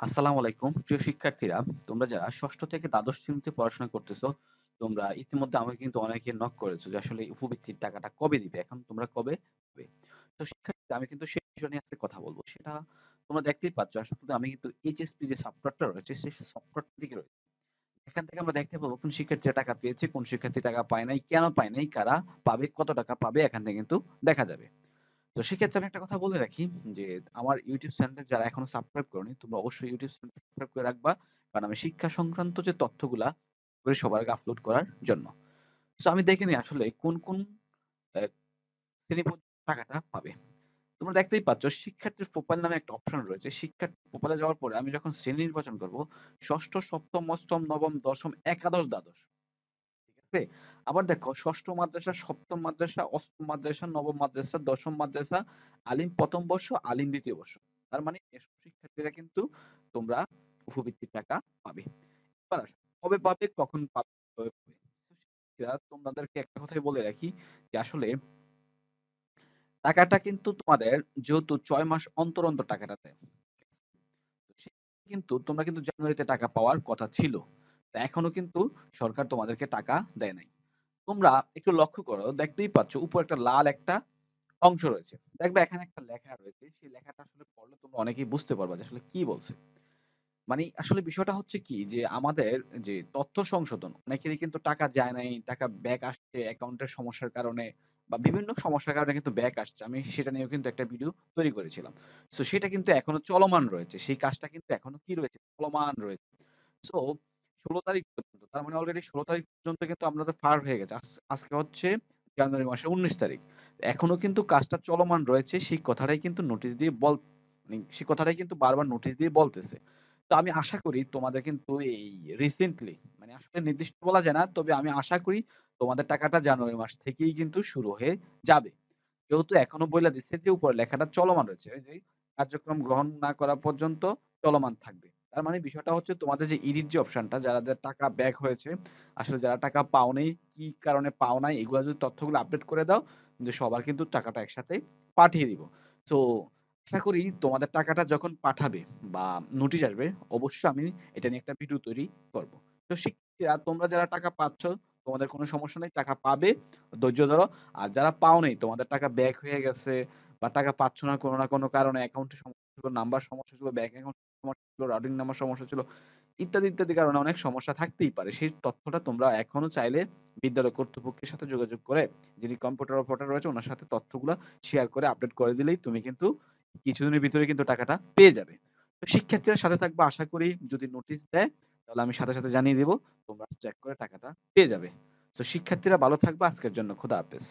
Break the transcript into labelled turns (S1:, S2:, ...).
S1: আসসালামু আলাইকুম। প্রিয় শিক্ষার্থীরা, তোমরা যারা ষষ্ঠ থেকে দ্বাদশ শ্রেণীতে পড়াশোনা করতেছো, তোমরা ইতিমধ্যে আমাকে কিন্তু অনেকে নক করেছ যে আসলে উপবৃত্তির টাকাটা কবে দিবে, এখন তোমরা কবে পাবে? তো শিক্ষার্থী আমি কিন্তু সেই বিষয় নিয়ে আজকে কথা বলব। সেটা তোমরা দেখতেই পাচ্ছ আসলে আমি কিন্তু এইচএসপি যে সফটওয়্যারটা রয়েছে, সেই সফটওয়্যারটা দিকে রয়েছে। এখান থেকে আমরা দেখতে পাবো কোন শিক্ষার্থী টাকা পেয়েছে, কোন শিক্ষার্থী টাকা পায় নাই, কেন পায় নাই, কারা পাবে, কত টাকা পাবে, এখান থেকে কিন্তু দেখা যাবে। তো সেক্ষেত্রে আমি একটা কথা বলে রাখি যে, আমার ইউটিউব চ্যানেলে যারা এখনও সাবস্ক্রাইব করনি, তোমরা অবশ্যই ইউটিউব চ্যানেল সাবস্ক্রাইব করে রাখবা। কারণ আমি শিক্ষা সংক্রান্ত যে তথ্যগুলা করে সবার আগে আপলোড করার জন্য। তো আমি দেখে নিই আসলে কোন কোন শ্রেণি টাকাটা পাবে। তোমরা দেখতেই পাচ্ছ, শিক্ষার্থীর প্রোফাইল নামে একটা অপশন রয়েছে। শিক্ষার্থী প্রোফাইলে যাওয়ার পরে আমি যখন শ্রেণি নির্বাচন করব, ষষ্ঠ, সপ্তম, অষ্টম, নবম, দশম, একাদশ, দ্বাদশ আছে আবার দেখো, ষষ্ঠ মাদ্রাসা, সপ্তম মাদ্রাসা, অষ্টম মাদ্রাসা, নবম মাদ্রাসা, দশম মাদ্রাসা, আলিম প্রথম বর্ষ, আলিম দ্বিতীয় বর্ষ। তার মানে এসব শিক্ষার্থীরা কিন্তু তোমরা উপবৃত্তির টাকা পাবে। এবার কবে পাবে, কখন পাবে তোমাদেরকে একটা কথাই বলে রাখি যে আসলে টাকাটা কিন্তু তোমাদের যেহেতু ছয় মাস অন্তর অন্তর টাকাটা দেয় কিন্তু তোমরা কিন্তু জানুয়ারিতে টাকা পাওয়ার কথা ছিল। তা এখনও কিন্তু সরকার তোমাদেরকে টাকা দেয় নাই। তোমরা একটু লক্ষ্য করো, দেখতেই পাচ্ছ উপর একটা লাল একটা অংশ রয়েছে। দেখবে এখানে একটা লেখা রয়েছে, সেই লেখাটা আসলে পড়লে তোমরা অনেকেই বুঝতে পারবা যে আসলে কি বলছে। মানে আসলে বিষয়টা হচ্ছে কি যে আমাদের যে তথ্য সংশোধন, অনেকেরই কিন্তু টাকা যায় নাই, টাকা ব্যাক আসছে অ্যাকাউন্টের সমস্যার কারণে বা বিভিন্ন সমস্যার কারণে কিন্তু ব্যাক আসছে। আমি সেটা নিয়েও কিন্তু একটা ভিডিও তৈরি করেছিলাম। তো সেটা কিন্তু এখনও চলমান রয়েছে। সেই কাজটা কিন্তু এখনও কি রয়েছে? চলমান রয়েছে। সো ষোলো তারিখ পর্যন্ত, তার মানে অলরেডি ষোলো তারিখ পর্যন্ত কিন্তু আপনাদের পার হয়ে গেছে। আজকে হচ্ছে জানুয়ারি মাসের উনিশ তারিখ। এখনও কিন্তু কাজটা চলমান রয়েছে, সেই কথাটাই কিন্তু নোটিশ দিয়ে বল মানে সেই কথাটাই কিন্তু বারবার নোটিশ দিয়ে বলতেছে। তো আমি আশা করি তোমাদের কিন্তু এই রিসেন্টলি মানে আসলে নির্দিষ্ট বলা যায় না, তবে আমি আশা করি তোমাদের টাকাটা জানুয়ারি মাস থেকেই কিন্তু শুরু হয়ে যাবে। যেহেতু এখনও বইলা দিচ্ছে যে উপরে লেখাটা চলমান রয়েছে যে কার্যক্রম গ্রহণ না করা পর্যন্ত চলমান থাকবে। তার মানে বিষয়টা হচ্ছে তোমাদের যে ইডিট যে অপশনটা যাদের টাকা ব্যাক হয়েছে, আসলে যারা টাকা পাও নাই, কি কারণে পাও নাই, এগুলো যদি তথ্যগুলো আপডেট করে দাও, যে সবার কিন্তু টাকাটা একসাথে পাঠিয়ে দিব। তো আশা করি তোমাদের টাকাটা যখন পাঠাবে বা নোটিশ আসবে, অবশ্যই আমি এটা নিয়ে একটা ভিডিও তৈরি করব। তো শিক্ষার্থীরা, তোমরা যারা টাকা পাচ্ছ, তোমাদের কোনো সমস্যা নেই, টাকা পাবে, ধৈর্য ধরো। আর যারা পাও নাই, তোমাদের টাকা ব্যাক হয়ে গেছে বা টাকা পাচ্ছ না কোনো না কোনো কারণে অ্যাকাউন্টে ছিল নাম্বার সমস্যা ছিল ব্যাংক অ্যাকাউন্ট সমস্যা ছিল রাউটিং নাম্বার সমস্যা ছিল, ইত্যাদি ইত্যাদি কারণে অনেক সমস্যা থাকতেই পারে। সেই তথ্যটা তোমরা এখনও চাইলে বিদ্যালয় কর্তৃপক্ষের সাথে যোগাযোগ করে, যিনি কম্পিউটার অপারেটর রয়েছে, ওনার সাথে তথ্যগুলো শেয়ার করে আপডেট করে দিলেই তুমি কিন্তু কিছুদিনের ভিতরে কিন্তু টাকাটা পেয়ে যাবে। তো শিক্ষার্থীরা সাথে থাকবে আশা করি, যদি নোটিশ দেয়, তাহলে আমি সাথে সাথে জানিয়ে দেবো, তোমরা চেক করে টাকাটা পেয়ে যাবে। তো শিক্ষার্থীরা ভালো থাকবে, আজকের জন্য। খোদা হাফেজ।